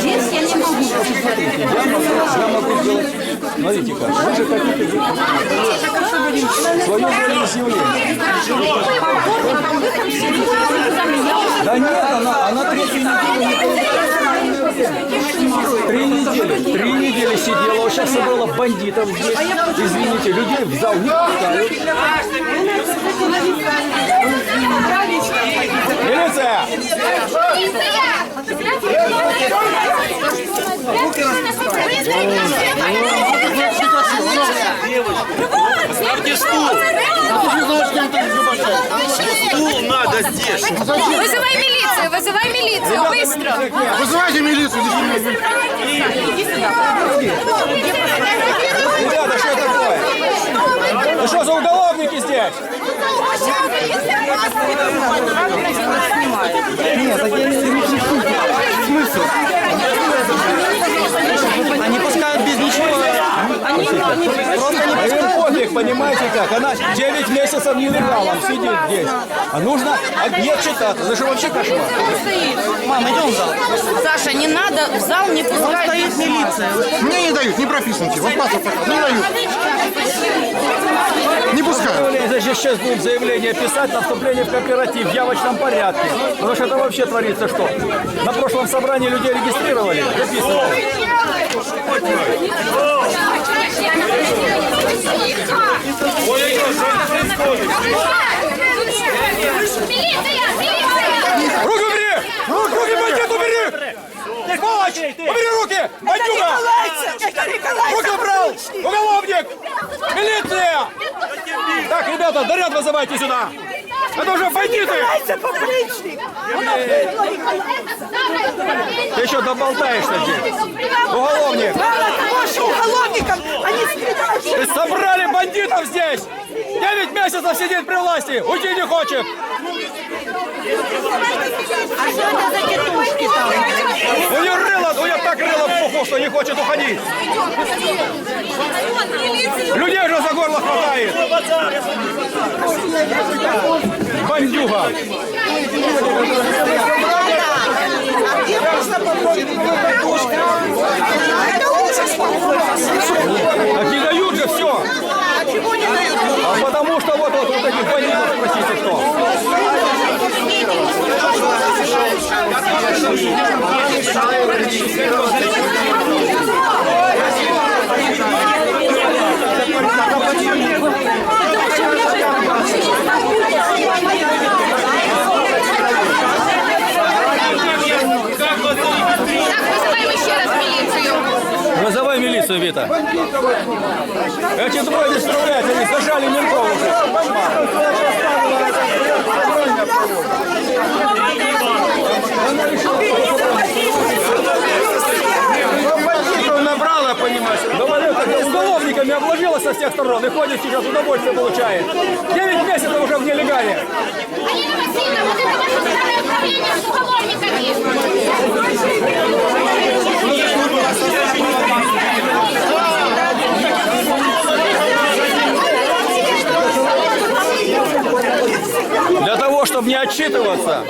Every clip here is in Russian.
Здесь я не могу. Я могу сделать. Смотрите как. Вы же хотите свое волеизъявление. Да нет, она, она третью неделю не Три недели, три недели сидела, вот сейчас собрала бандитов здесь. Извините, людей в зал не пускают. Милиция! Ставьте стул. Стул надо здесь. Вызывай милицию, вызывай милицию, быстро! Вызывайте милицию. Ребята, что такое? Ну что за уголовники здесь? Они пускают без ничего. Они просто не им пофиг, понимаете как? Она 9 месяцев нелегалом сидит здесь. А нужно нет читаться. Это же вообще кошмар. Мам, идем в зал. Саша, не надо в зал не Там пускать. стоит милиция. Мне не дают, не прописанки. Вот паспорт не дают. Не пускают. Это же сейчас будем заявление писать на вступление в кооператив в явочном порядке. Потому что это вообще творится что? На прошлом собрании людей регистрировали. Записывали. Руки убери! Руки, бандит, убери! Сволочь! Убери руки! Бандюга! Руки убрал! Уголовник! Милиция! Ребята, наряд вызывайте сюда! Это уже бандиты! Ты еще доболтаешься здесь! Уголовник! уголовникам! Они стреляют! Ты собрали бандитов здесь! Девять месяцев сидит при власти! Уйти не хочет! А что это за тетушки там? У нее рыло, у нее так рыло в пуху, что не хочет уходить! Людей же за горло хватает! Бандюга! Так не дают же все! А потому что вот, вот, вот этих бандитов спросите, что? Так, вызываем еще раз милицию. Вызывай милицию, Вита. Эти двое не справляют, они зажали ментов уже. Бандитов набрала, понимаешь? Говорю, так уголовниками обложила со всех сторон и ходит сейчас удовольствие получает. Девять месяцев уже в нелегале. Алина Васильевна, вот это ваше управление с уголовниками. Для того, чтобы не отчитываться,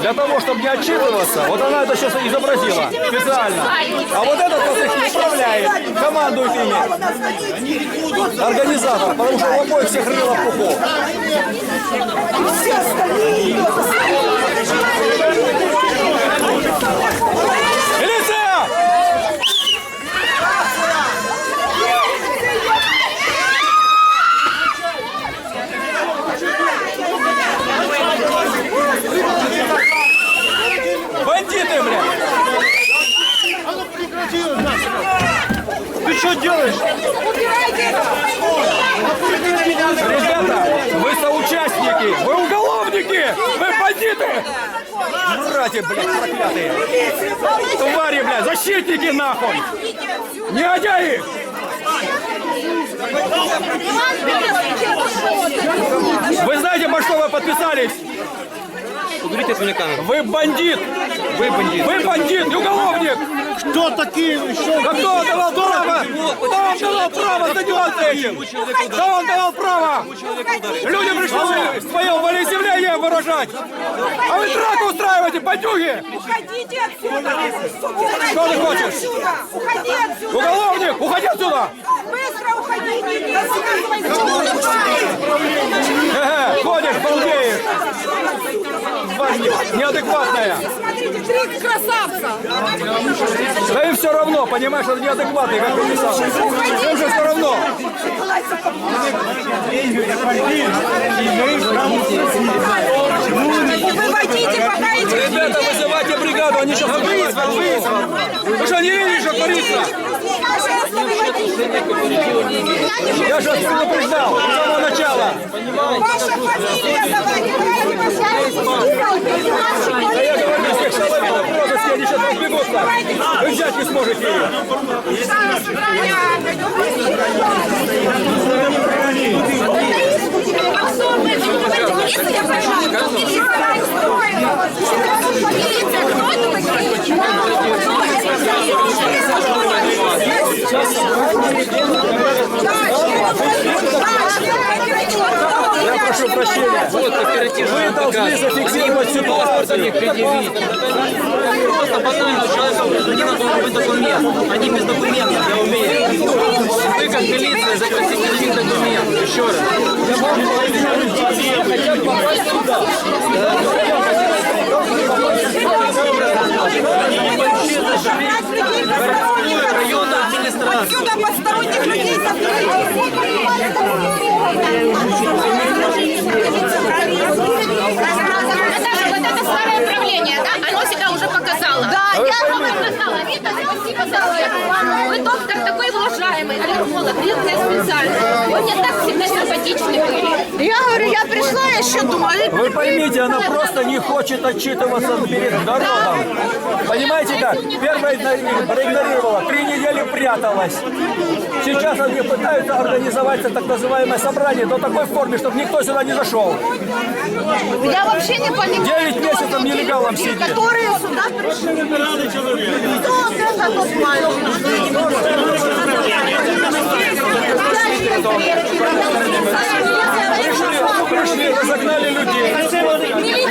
для того, чтобы не отчитываться, вот она это сейчас изобразила специально. А вот этот вот их управляет, командует ими. Организатор, потому что у обоих всех рыло в пуху. Милиция! Бандиты, блядь! Ты что делаешь? Ребята, вы соучастники, вы уголовники, вы бандиты! Братья, блядь, проклятые! Твари, блядь, защитники нахуй! Негодяи! Вы знаете, по что вы подписались? Уберите от меня камеру. Вы бандит! Вы бандит. Вы бандит и уголовник! Кто такие? Что? Да кто давал право? Кто вам давал право заниматься этим? Кто вам давал право? Люди пришли свое волеизъявление выражать. А вы драку устраиваете, бандюги! Уходите отсюда! Что ты хочешь? Уходи отсюда! Уголовник, уходи отсюда! Быстро! Ага, ходишь, балдеешь. Неадекватная. Смотрите, три красавца! Да им все равно, понимаешь, это неадекватный, как ты писал. Им же все равно. Выводите, пока эти Ребята, вызывайте бригаду, они сейчас вызвал, вызвал. Вы что, не видите, что творится? Пожалуйста! Я же предупреждал с самого начала. Ваша фамилия давайте! Да я говорю, всех соловинов в розыске, они сейчас разбегутся. Вы взять не сможете ее. Я прошу прощения. Вы должны зафиксировать ситуацию. Просто банально, у человека у гражданина должен быть документ. Они без документов, я уверен. Вы как милиция закрутите на них документ. Еще раз. Районную администрацию. Отсюда посторонних людей Наташа, вот это старое правление, да, оно себя уже показало. Да, я вам показала. Рита, спасибо за это. Вы доктор такой аллерголог, редкая специальность. Вы мне так всегда симпатичны были. Я говорю, я пришла, я еще думаю, Вы поймите, она просто не хочет отчитываться перед народом. Понимаете как? Первая игно- проигнорировала, три недели пряталась. Сейчас они пытаются организовать так называемое собрание до такой форме, чтобы никто сюда не зашел. я вообще не понимаю. Девять месяцев нелегалом сидит. Которые сюда пришли. Кто вот это тут Пришли, разогнали людей. Людей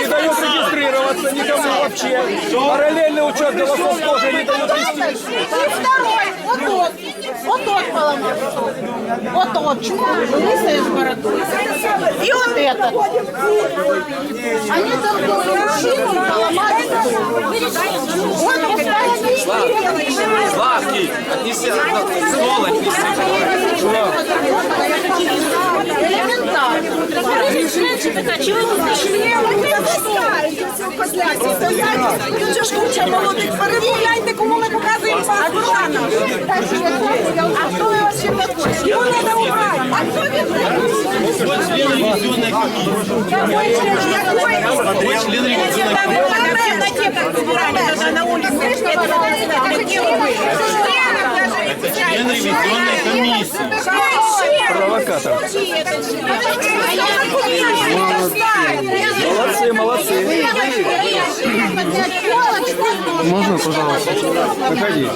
Не дают регистрироваться никому вообще. Параллельный учет голосов тоже не дают вести. И второй, вот тот, вот тот поломал. Вот тот, лысый с бородой. И вот этот. Они толкнули мужчину поломали. Вот Славки, отнеси, сволочь, Элементарно. Тут же ж куча молодих перемовляйте, кому ми показуємо паспорта. А хто ви вообще такой? Його треба убрати. А хто він Член ревизионной комиссии Провокатор. Молодцы, молодцы. Можно, пожалуйста? Выходи.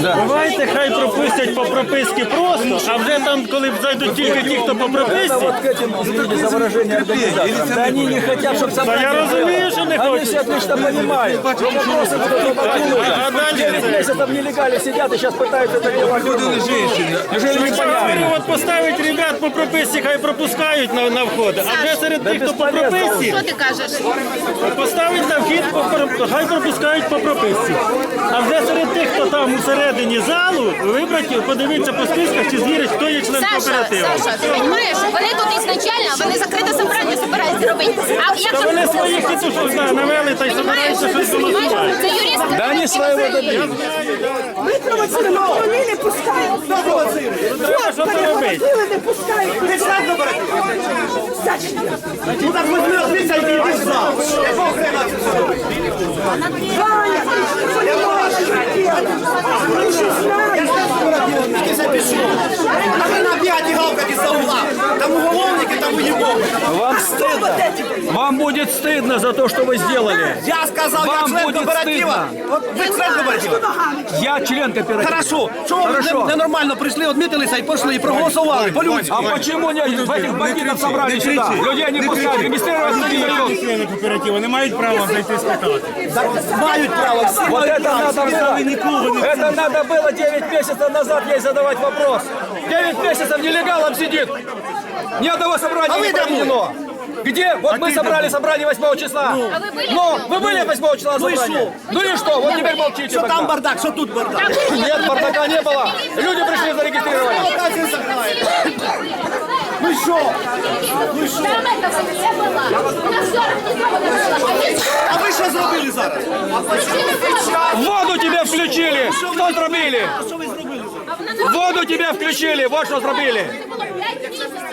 Давайте хай пропустять по прописці просто, а вже там, коли зайдуть тільки ті, хто по Это прописці, вот к этим, извините за выражение, организаторам. Да они не хотят, чтобы собрание я разумею, было. что не Они хотят. все отлично понимают. Но вопросы будут вот а оттуда. дальше 9 це- месяцев нелегали сидят и сейчас пытаются это делать. Неужели не Я говорю, понятно? от поставить ребят по прописці, хай пропускають на, на входи. А вже серед тих, хто по безполезно. прописці, Що ти кажеш? поставить на вхід, по про- хай пропускають по прописці. А вже серед тих, хто там усередині залу, вибрати, подивитися по списках, чи звірить, хто є член Саша, кооперативу. Саша, ти розумієш, вони тут ізначально, вони закрите собрання збираються робити. А як Та же вони своїх і що знає, навели та й збираються щось голосувати. Це юристка. Да они своего добились. Ми провоцируємо, вони не пускають. Треба що це робити. Сили не пускають. Ну так возьми, відвіться і йди в зал. Ваня, ти не можеш робити. Ми ж знаємо. А ви на п'яті Там уголовники, там уебовы. Вам стыдно. Вам будет стыдно за то, что вы сделали. Я сказал, я Вам член будет кооператива. Вот Ви член кооператива? Я член кооператива. Хорошо. Чого ви Хорошо. не- ненормально прийшли, відмітилися і пішли, і проголосували по-людськи? А почему не, в этих бандитов собрали сюда? Людей не пускают, регистрироваться не дают. Члени кооперативу не мають права зайти спитати. Мають право, всі Вот мають это право. надо было. нікого не Это надо было 9 месяцев назад ей задавать вопрос. 9 месяцев нелегалом сидит. Ни одного собрания А не вы где проведено. Где? Вот мы собрали собрание 8 числа. А вы были? Но вы были 8 числа на Ну и собрании? что? Ну и что? Вот теперь молчите. Пока. там бардак, що тут бардак? Нет, бардака не было. Люди пришли зарегистрировались. Ну що? Там этого не было. У нас 40 никого не было. А ви що зробили зараз? Воду тебе включили. Что зробили? Воду тебе включили. Вот что зробили.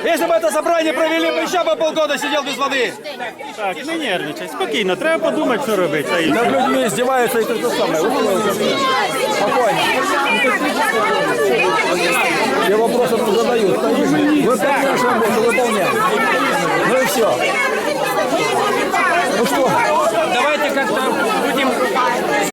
Если бы это собрание провели, бы еще бы полгода сидел без воды. Так, не нервничай, спокійно, треба подумати, що робити. Та й. Над людьми издеваются и то же самое. Спокойно. Все вопросы тут задают. Выполняешь работу, выполняй. Ну и все. Ну что? Давайте как-то